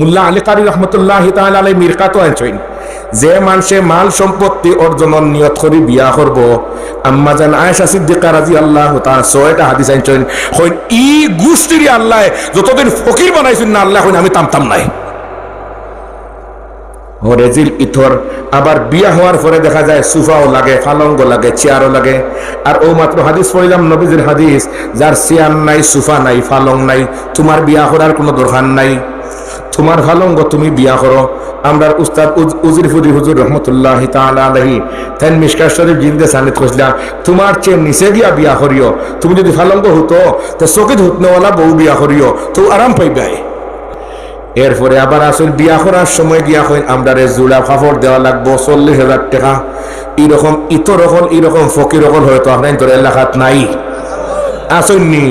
মুল্লা আলী কারি রহমতুল্লাহ আলাই মিরকাতো আনছেন। যে মানুষে মাল সম্পত্তি অর্জনের নিয়ত করি বিয়া করব, আম্মা জান আয়েশা সিদ্দিকা রাজি আল্লাহ তার ছয়টা হাদিস আনছেন। হইন, ই গুষ্টির আল্লাহ, যতদিন ফকির বানাইছেন না আল্লাহ, হইন আমি তামতাম নাই। ও রেজিল ইথর, আবার বিয়া হওয়ার পরে দেখা যায় সুফাও লাগে ফালঙ্গ লাগে, চেয়ারও লাগে। আর ও মাত্র হাদিস পড়িলাম, নবীজির হাদিস, যার চেয়ার নাই, সুফা নাই, ফালং নাই, তোমার বিয়া করার কোনো দরকার নাই। তোমার ফালঙ্গ তুমি বিয়া করো। আমরা উস্তাদ উজ- উজির ফুজি হুজুর রহমতুল্লাহ আলাইহি তেন মিশকার শরীফ জিন্দে সানিত কইলা তোমার চেয়ে নিচে গিয়া বিয়া করিও। তুমি যদি ফালঙ্গ হতো, তো চকিত হুতনেওয়ালা বউ বিয়া করিও। তো আরাম পাইবাই এরপরে আবার আসল বিয়া করার সময় গিয়া হইন আমরা রে জোড়া কাপড় দেওয়া লাগবো, চল্লিশ হাজার টাকা। এরকম ইতর হল এরকম ফকির হল, হয়তো আপনার তোর এলাকাত নাই। আসেননি।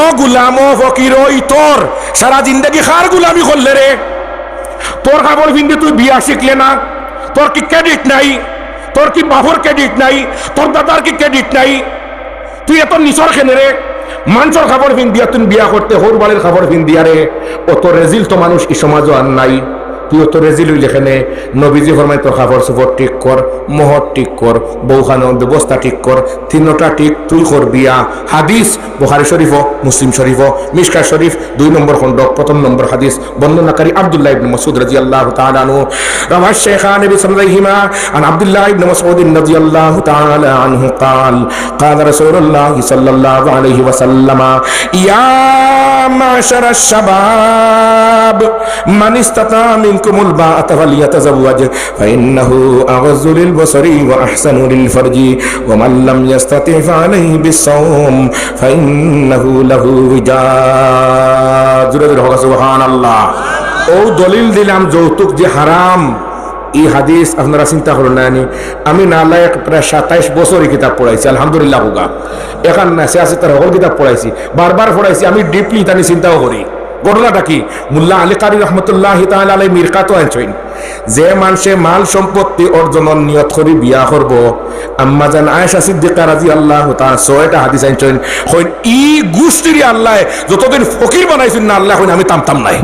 ও গুলাম ফকির ও ইতর সারা জিন্দগি খার গুলামি করলে রে। তোর কাপড় পিন্ধে তুই বিয়া শিখলে না। তোর কি ক্রেডিট নাই? তোর কি বাবুর ক্রেডিট নাই? তোর দাদার কি ক্রেডিট নাই? তুই এত নিচর খেনে রে। মানুষের খাবার ফিন দিয়া তুই বিয়া করতে হোর বাড়ির খাবার ফিন দিয়া রে অত রেজিল তো মানুষ এই সমাজও আর নাই। তুই অত রেজিল হইলে এখানে নবীজি ফরমাই তোর খাবার সুপর ঠিক কর মোহর ঠিক কর বৌখানোর ব্যবস্থা ঠিক কর তিনটা ঠিক তুই কর বিয়া হাদিস বুখারি শরীফ মুসলিম শরীফ মিশকা শরীফ দুই নম্বর খণ্ড প্রথম নম্বর হাদিস বর্ণনাকারী আব্দুল্লাহ ইবনে মাসউদ রাদিয়াল্লাহু তাআলা আনহু রাওয়া الشيخان بسندهما عن عبد الله بن مسعود رضي الله تعالى عنه قال قال رسول الله صلى الله عليه وسلم يا معشر الشباب من استطاع মিনকুমুল ফাইন্নাহু বসরি ওয়া ফারজি ওয়া মান লাম বিসাওম ফাইন্নাহু লাহু সুবহানাল্লাহ। ও দলিল দিলাম যৌতুক যে হারাম। এই হাদিস আপনারা চিন্তা করেন না আমি নালায়ক প্রায় সাতাইশ বছর এই কিতাব পড়াইছি, আলহামদুলিল্লাহ, হোগা। এখান না সে আছে তার হল কিতাব পড়াইছি, বারবার পড়াইছি, আমি ডিপলি তানি চিন্তাও করি। ঘটনাটা কি? মুল্লা আলী কারি রহমতুল্লাহ আলাই মিরকাতো আনছেন। যে মানুষে মাল সম্পত্তি অর্জনের নিয়ত করি বিয়া করব, আম্মা জান আয়েশা সিদ্দিকা রাজি আল্লাহ তার ছয়টা হাদিস আনছেন। হইন ই গুষ্টির আল্লাহ যতদিন ফকির বানাইছেন না, আল্লাহ হইন আমি তামতাম নাই।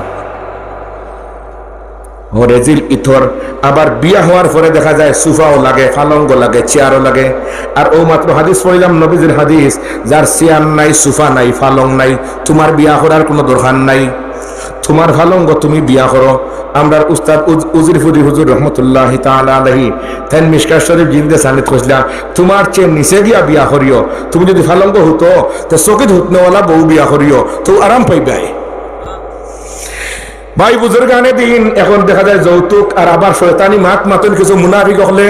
রেজিল ইথর। আবার বিয়া হওয়ার পরে দেখা যায় সুফাও লাগে ফালঙ্গ লাগে, চেয়ারও লাগে। আর ও মাত্র হাদিস পড়িলাম, নবীজির হাদিস, যার চেয়ার নাই, সুফা নাই, ফালং নাই, তোমার বিয়া করার কোনো দরকার নাই। তোমার ফালঙ্গ, তুমি বিয়া করো। আমরা উস্তাদ উজ- উজির ফুজি হুজুর রহমতুল্লাহ আলাইহি, তেন মিশকার শরীফ জিন্দে সানিত কইলা তোমার চেয়ে নিচে গিয়া বিয়া করিও। তুমি যদি ফালঙ্গ হতো, তো চকিত হুতনেওয়ালা বউ বিয়া করিও, তো আরাম পাইবাই ভাই বুজুর্গানে দিন, এখন দেখা যায় যৌতুক আর আবার শয়তানি মাত মাতুন কিছু মুনাফিক হলে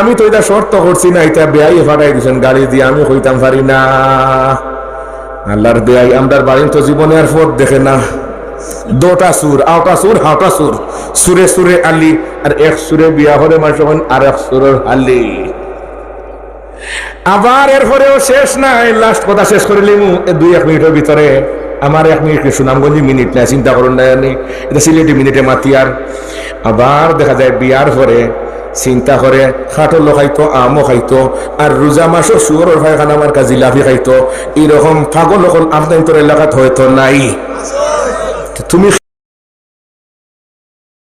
আমি তো এটা শর্ত করছি না, এটা বেয়াই ফাটাই দিছেন গাড়ি দিয়ে আমি হইতাম পারি না। আল্লাহর বেয়াই আমরার বাড়ি তো জীবনে আর ফোট দেখে না। দোটা সুর আওটা সুর হাওটা সুর, সুরে সুরে আলি, আর এক সুরে বিয়া হলে মানুষ আর এক সুরের আলি। আবার এরপরেও শেষ নাই লাস্ট কথা শেষ করে লিমু দুই এক মিনিটের ভিতরে। আমার এক মিনিট সুনামগঞ্জে মিনিট নাই, চিন্তা করুন না জানি এটা সিলেটি মিনিটে মাতি আর আবার দেখা যায় বিয়ার পরে, চিন্তা করে খাটল খাইতো, আমও খাইতো, আর রোজা মাসও শুয়রের পায়খানা আমার কাজে লাফি খাইতো। এরকম পাগল এখন আপনার এলাকাত হয়তো নাই। তুমি